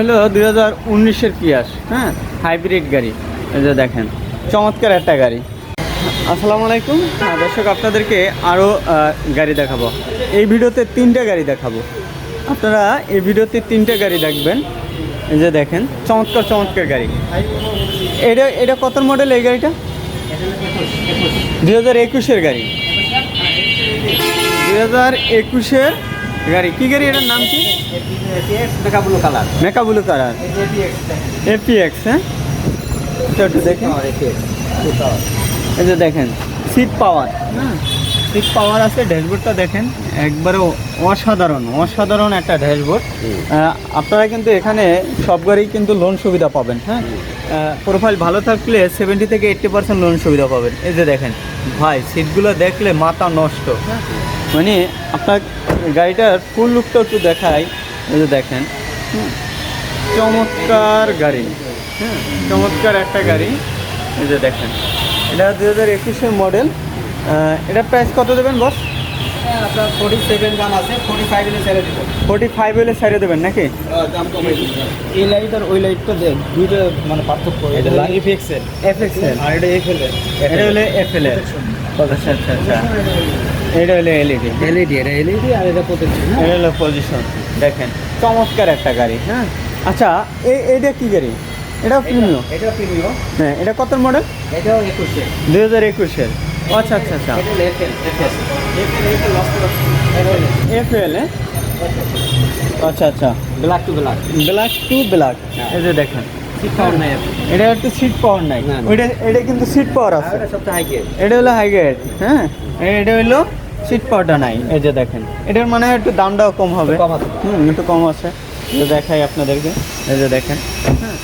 হলো দুই হাজার উনিশের পিয়াস হ্যাঁ? হাইব্রিড গাড়ি। এই যে দেখেন চমৎকার একটা গাড়ি। আসসালামু আলাইকুম। হ্যাঁ, দর্শক আপনাদেরকে আরও গাড়ি দেখাবো। এই ভিডিওতে তিনটে গাড়ি দেখাবো। আপনারা এই ভিডিওতে তিনটে গাড়ি দেখবেন। এই যে দেখেন চমৎকার চমৎকার গাড়ি। এটা এটা কত মডেল এই গাড়িটা? দুই হাজার একুশের গাড়ি। দুই হাজার একুশের গাড়ি। কী গাড়ি এটার নাম কি? মেকাবুলো কালার। মেকাবুলু কালার এপিএক্স হ্যাঁ? একটু দেখেন। এই যে দেখেন সিট পাওয়ার হ্যাঁ সিট পাওয়ার আছে ড্যাশবোর্ডটা দেখেন। একবারে অসাধারণ অসাধারণ একটা ড্যাশবোর্ড আপনারা কিন্তু এখানে সব গাড়ি কিন্তু লোন সুবিধা পাবেন হ্যাঁ? প্রোফাইল ভালো থাকলে সেভেন্টি থেকে এইট্টি পার্সেন্ট লোন সুবিধা পাবেন। এই যে দেখেন ভাই সিটগুলো দেখলে মাথা নষ্ট হ্যাঁ? মানে আপনার গাড়িটার ফুল লুকটা একটু দেখাই। যে দেখেন। চমৎকার গাড়ি। হ্যাঁ চমৎকার একটা গাড়ি। এই যে দেখেন। এটা দু হাজার একুশের মডেল এটা প্রাইস কত দেবেন বস ফোর্টি ফাইভ এলে ছেড়ে দেবেন নাকি? এই লাইট আর ওই লাইটটা দুইটা মানে পার্থক্য। এটা এফ এক্সেল আর এটা এফ এল এটা হলে এফ এল আচ্ছা আচ্ছা আচ্ছা। এটা হলে এলইডি এলইডি এটা এলইডি আর এটা প্রোটেকশন এটা হলো পজিশন দেখেন। চমৎকার একটা গাড়ি হ্যাঁ? আচ্ছা এই এইটা কি গাড়ি? এটা প্রিমিয়াম এটা হ্যাঁ এটা কত মডেল এটাও একুশে। দুই হাজার একুশের আচ্ছা আচ্ছা আচ্ছা। এটা এফএল এটা আচ্ছা আচ্ছা। Black to black black to black. এই যে দেখেন। এটা একটু সিট পাওয়ার নাই। ওইটা এটা কিন্তু সিট পাওয়ার আছে। এটা হলো হাই গ্রেড হ্যাঁ? এটা হলো সিট পাওয়ারটা নাই এই যে দেখেন। এটার মানে একটু দামটাও কম হবে। হুম একটু কম আছে। দেখাই আপনাদেরকে এই যে দেখেন। হ্যাঁ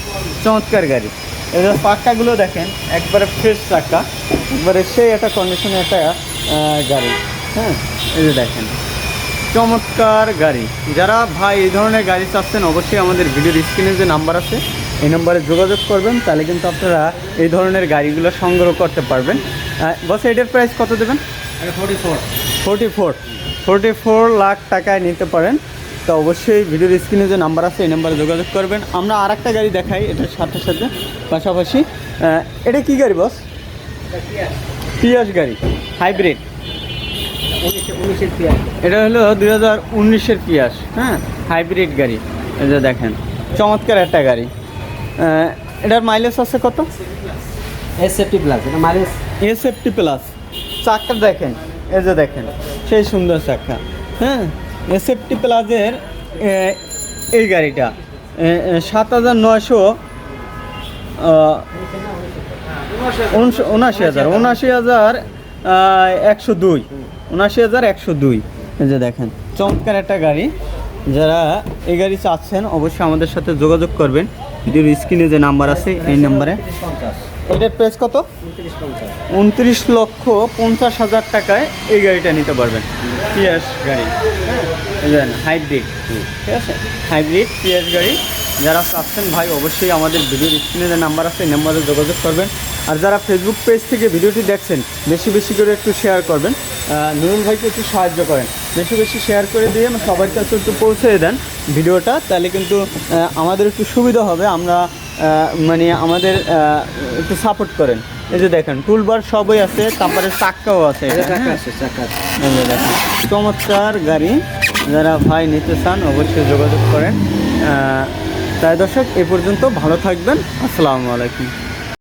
চমৎকার গাড়ি। যে পাক্কাগুলো দেখেন একবারে ফ্রেশ চাক্কা একবারে সেই একটা কন্ডিশনের একটা গাড়ি। হ্যাঁ এই যে দেখেন। চমৎকার গাড়ি। যারা ভাই এই ধরনের গাড়ি চাচ্ছেন অবশ্যই আমাদের ভিডিওর স্ক্রিনে যে নাম্বার আছে এই নাম্বারে যোগাযোগ করবেন তাহলে কিন্তু আপনারা এই ধরনের গাড়িগুলো সংগ্রহ করতে পারবেন। বস এটার প্রাইস কত দেবেন? Forty four forty four forty four lakh টাকায় নিতে পারেন। তো অবশ্যই ভিডিওর স্ক্রিনে যে নাম্বার আছে এই নাম্বারে যোগাযোগ করবেন। আমরা আর একটা গাড়ি দেখাই এটার সাথে সাথে পাশাপাশি। এটা কি গাড়ি বস পিয়াস গাড়ি। হাইব্রিড এটা হলো দুই হাজার উনিশের পিয়াস হ্যাঁ? হাইব্রিড গাড়ি। এই যে দেখেন চমৎকার একটা গাড়ি। এটার মাইলেজ আছে কত? এস সেফটি প্লাস এটা মাইলেজ এস এফটি প্লাস চাক্কা দেখেন এই যে দেখেন সেই সুন্দর চাক্কা হ্যাঁ এস এফটি প্লাসের এই গাড়িটা সাত হাজার নয়শো উনআশি হাজার উনআশি হাজার একশো দুই উনআশি হাজার একশো দুই। এই যে দেখেন চমৎকার একটা গাড়ি। যারা এই গাড়ি চাচ্ছেন অবশ্যই আমাদের সাথে যোগাযোগ করবেন। ভিডিওর স্ক্রিনে যে নাম্বার আছে, এই নাম্বারে। এটার প্রাইস কত? উনত্রিশ লক্ষ পঞ্চাশ হাজার টাকায় এই গাড়িটা নিতে পারবেন। পিয়াস গাড়ি। হাইব্রিড ঠিক আছে? হাইব্রিড পিয়াস গাড়ি। যারা চাচ্ছেন, ভাই, অবশ্যই আমাদের ভিডিওর স্ক্রিনে যে নাম্বার আছে, এই নাম্বারে যোগাযোগ করবেন। আর যারা ফেসবুক পেজ থেকে ভিডিওটি দেখছেন, বেশি বেশি করে একটু শেয়ার করবেন। নুরুল ভাইকে একটু সাহায্য করেন। বেশি বেশি শেয়ার করে দিয়ে সবার কাছে একটু পৌঁছে দেন ভিডিওটা তাহলে কিন্তু আমাদের একটু সুবিধা হবে আমরা মানে আমাদের একটু সাপোর্ট করেন। এই যে দেখেন টুলবার সবই আছে তারপরে চাক্কাও আছে হ্যাঁ? চমৎকার গাড়ি যারা ভাই নিতে চান অবশ্যই যোগাযোগ করেন। তাই দর্শক এ পর্যন্ত ভালো থাকবেন আসসালামু আলাইকুম।